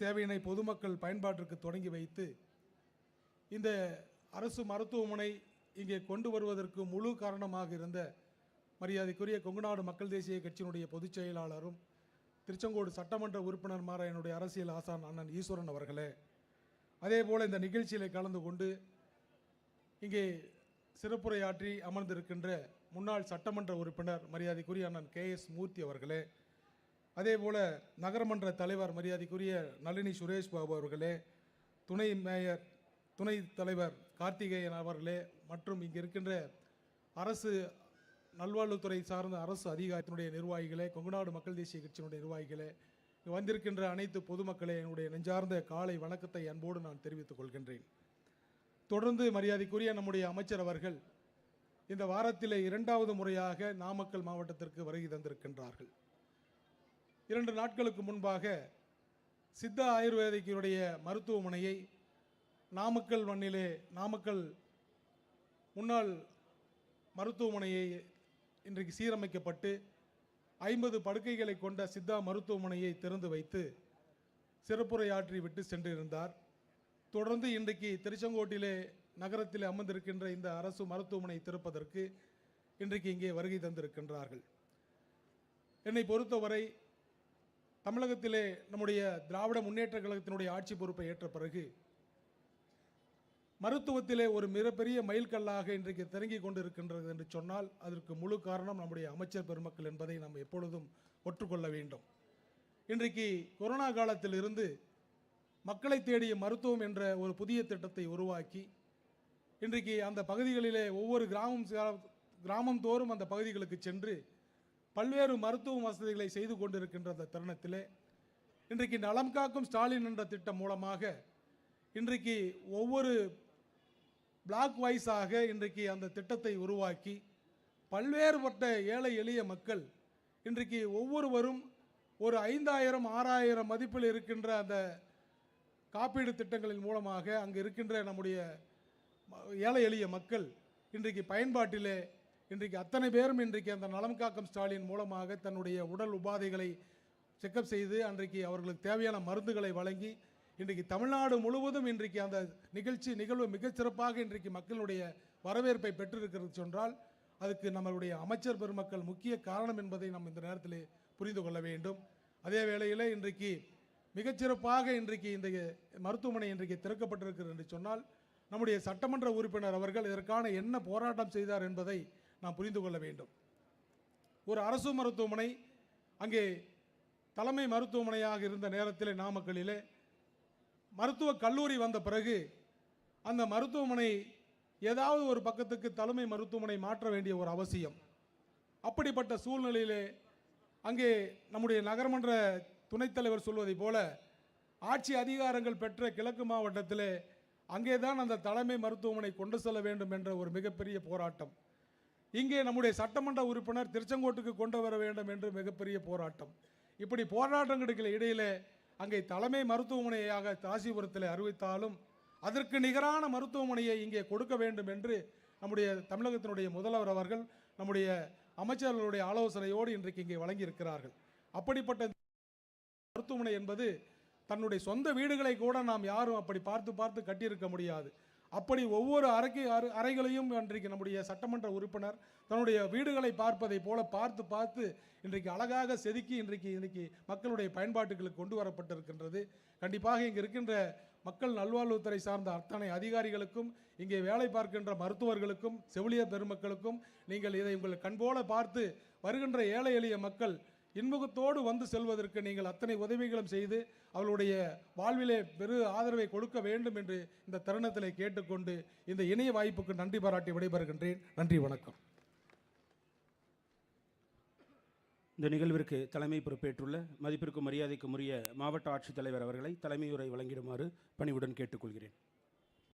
தேவையினை பொதுமக்கள் பயன்பாட்டிற்கு தொடங்கி வைத்து இந்த அரசு மருத்துவமனை இங்கே கொண்டு வருவதற்கு முழு காரணமாக இருந்த மரியாதைக்குரிய கொங்குநாடு மக்கள் தேசிய கட்சியினுடைய பொதுச் செயலாளரும் திருச்செங்கோடு சட்டமன்ற உறுப்பினருமான என்னுடைய அரசியல் ஆசான் அண்ணன் ஈஸ்வரன் அவர்களே அதே போல் இந்த நிகழ்ச்சியில் கலந்து கொண்டு இங்கே சிறப்புரையாற்றி அமர்ந்திருக்கின்ற முன்னாள் சட்டமன்ற உறுப்பினர் மரியாதைக்குரிய அண்ணன் கே எஸ் மூர்த்தி அவர்களே அதேபோல நகரமன்ற தலைவர் மரியாதைக்குரிய நளினி சுரேஷ் பாபு அவர்களே துணை மேயர் துணை தலைவர் கார்த்திகேயன் அவர்களே மற்றும் இங்கே இருக்கின்ற அரசு நல்வாழ்வுத்துறை சார்ந்த அரசு அதிகாரத்தினுடைய நிர்வாகிகளே கொங்குநாடு மக்கள் தேசிய கட்சியினுடைய நிர்வாகிகளே வந்திருக்கின்ற அனைத்து பொதுமக்களே என்னுடைய நெஞ்சார்ந்த காலை வணக்கத்தை அன்போடு நான் தெரிவித்துக் கொள்கின்றேன். தொடர்ந்து மரியாதைக்குரிய நம்முடைய அமைச்சர் அவர்கள் இந்த வாரத்திலே இரண்டாவது முறையாக நாமக்கல் மாவட்டத்திற்கு வருகை தந்திருக்கின்றார்கள். இரண்டு நாட்களுக்கு முன்பாக சித்தா ஆயுர்வேதிக்கினுடைய மருத்துவமனையை நாமக்கல் மண்ணிலே நாமக்கல் முன்னாள் மருத்துவமனையை இன்றைக்கு சீரமைக்கப்பட்டு ஐம்பது படுக்கைகளை கொண்ட சித்தா மருத்துவமனையை திறந்து வைத்து சிறப்புரையாற்றி விட்டு சென்றிருந்தார். தொடர்ந்து இன்றைக்கு திருச்செங்கோட்டிலே நகரத்தில் அமர்ந்திருக்கின்ற இந்த அரசு மருத்துவமனை திறப்பதற்கு இன்றைக்கு இங்கே வருகை தந்திருக்கின்றார்கள். என்னை பொறுத்தவரை தமிழகத்திலே நம்முடைய திராவிட முன்னேற்ற கழகத்தினுடைய ஆட்சி பொறுப்பை ஏற்ற பிறகு மருத்துவத்திலே ஒரு மிகப்பெரிய மைல்கல்லாக இன்றைக்கு திறங்கி கொண்டிருக்கின்றது என்று சொன்னால் அதற்கு முழு காரணம் நம்முடைய அமைச்சர் பெருமக்கள் என்பதை நாம் எப்பொழுதும் ஒற்றுக்கொள்ள வேண்டும். இன்றைக்கு கொரோனா காலத்தில் இருந்து மக்களை தேடிய மருத்துவம் என்ற ஒரு புதிய திட்டத்தை உருவாக்கி இன்றைக்கு அந்த பகுதிகளிலே ஒவ்வொரு கிராமம் கிராமம் தோறும் அந்த பகுதிகளுக்கு சென்று பல்வேறு மருத்துவ வசதிகளை செய்து கொண்டிருக்கின்ற அந்த தருணத்திலே இன்றைக்கு நலம் காக்கும் ஸ்டாலின் என்ற திட்டம் மூலமாக இன்றைக்கு ஒவ்வொரு பிளாக் வைஸாக இன்றைக்கு அந்த திட்டத்தை உருவாக்கி பல்வேறுபட்ட ஏழை எளிய மக்கள் இன்றைக்கு ஒவ்வொருவரும் ஒரு ஐந்தாயிரம் ஆறாயிரம் மதிப்பில் இருக்கின்ற அந்த காப்பீடு திட்டங்களின் மூலமாக அங்கு இருக்கின்ற நம்முடைய ஏழை எளிய மக்கள் இன்றைக்கு பயன்பாட்டிலே இன்றைக்கு அத்தனை பேரும் இன்றைக்கு அந்த நலம் காக்கும் ஸ்டாலின் மூலமாக தன்னுடைய உடல் உபாதைகளை செக்கப் செய்து அன்றைக்கு அவர்களுக்கு தேவையான மருந்துகளை வழங்கி இன்றைக்கு தமிழ்நாடு முழுவதும் இன்றைக்கு அந்த நிகழ்ச்சி நிகழ்வு மிகச்சிறப்பாக இன்றைக்கு மக்களுடைய வரவேற்பை பெற்றிருக்கிறது சொன்னால் அதுக்கு நம்மளுடைய அமைச்சர் பெருமக்கள் முக்கிய காரணம் என்பதை நாம் இந்த நேரத்தில் புரிந்து கொள்ள வேண்டும். அதே வேளையில் இன்றைக்கு மிகச்சிறப்பாக இன்றைக்கு இந்த மருத்துவமனை இன்றைக்கு திறக்கப்பட்டிருக்கிறது என்று சொன்னால் நம்முடைய சட்டமன்ற உறுப்பினர் அவர்கள் இதற்கான என்ன போராட்டம் செய்தார் என்பதை நாம் புரிந்து கொள்ள வேண்டும். ஒரு அரசு மருத்துவமனை அங்கே தலைமை மருத்துவமனையாக இருந்த நேரத்தில் நாமக்கல்லிலே மருத்துவக் கல்லூரி வந்த பிறகு அந்த மருத்துவமனை ஏதாவது ஒரு பக்கத்துக்கு தலைமை மருத்துவமனை மாற்ற வேண்டிய ஒரு அவசியம். அப்படிப்பட்ட சூழ்நிலையிலே அங்கே நம்முடைய நகரமன்ற துணைத்தலைவர் சொல்வதைப் போல ஆட்சி அதிகாரங்கள் பெற்ற கிழக்கு மாவட்டத்தில் அங்கே தான் அந்த தலைமை மருத்துவமனை கொண்டு செல்ல வேண்டும் என்ற ஒரு மிகப்பெரிய போராட்டம். இங்கே நம்முடைய சட்டமன்ற உறுப்பினர் திருச்செங்கோட்டுக்கு கொண்டு வர வேண்டும் என்று மிகப்பெரிய போராட்டம். இப்படி போராட்டங்களுக்கு இடையிலே அங்கே தலைமை மருத்துவமனையாக ராசிபுரத்தில் அறிவித்தாலும் அதற்கு நிகரான மருத்துவமனையை இங்கே கொடுக்க வேண்டும் என்று நம்முடைய தமிழகத்தினுடைய முதல்வர் அவர்கள் நம்முடைய அமைச்சர்களுடைய ஆலோசனையோடு இன்றைக்கு இங்கே வழங்கியிருக்கிறார்கள். அப்படிப்பட்ட மருத்துவமனை என்பது தன்னுடைய சொந்த வீடுகளை கூட நாம் யாரும் அப்படி பார்த்து பார்த்து கட்டியிருக்க முடியாது. அப்படி ஒவ்வொரு அறைக்கு அறை- அறைகளையும் இன்றைக்கு நம்முடைய சட்டமன்ற உறுப்பினர் தன்னுடைய வீடுகளை பார்ப்பதை போல பார்த்து பார்த்து இன்றைக்கு அழகாக செதுக்கி இன்றைக்கு இன்றைக்கு மக்களுடைய பயன்பாட்டுகளுக்கு கொண்டு வரப்பட்டிருக்கின்றது. கண்டிப்பாக இங்கே இருக்கின்ற மக்கள் நல்வாழ்வுத்துறை சார்ந்த அத்தனை அதிகாரிகளுக்கும் இங்கே வேலை பார்க்கின்ற மருத்துவர்களுக்கும் செவிலியர் பெருமக்களுக்கும் நீங்கள் இதை உங்கள் கண்போல பார்த்து வருகின்ற ஏழை எளிய மக்கள் இன்முகத்தோடு வந்து செல்வதற்கு நீங்கள் அத்தனை உதவிகளும் செய்து அவளுடைய வாழ்விலே பெரு ஆதரவை கொடுக்க வேண்டும் என்று இந்த தருணத்திலே கேட்டுக்கொண்டு இந்த இணைய வாய்ப்புக்கு நன்றி பாராட்டி விடைபெறுகின்றேன். நன்றி வணக்கம். இந்த நிகழ்விற்கு தலைமை பொறுப்பேற்றுள்ள மதிப்பிற்கும் மரியாதைக்கும் உரிய மாவட்ட ஆட்சித்தலைவர் அவர்களை தலைமையுரை வழங்கிடுமாறு பணிவுடன் கேட்டுக்கொள்கிறேன்.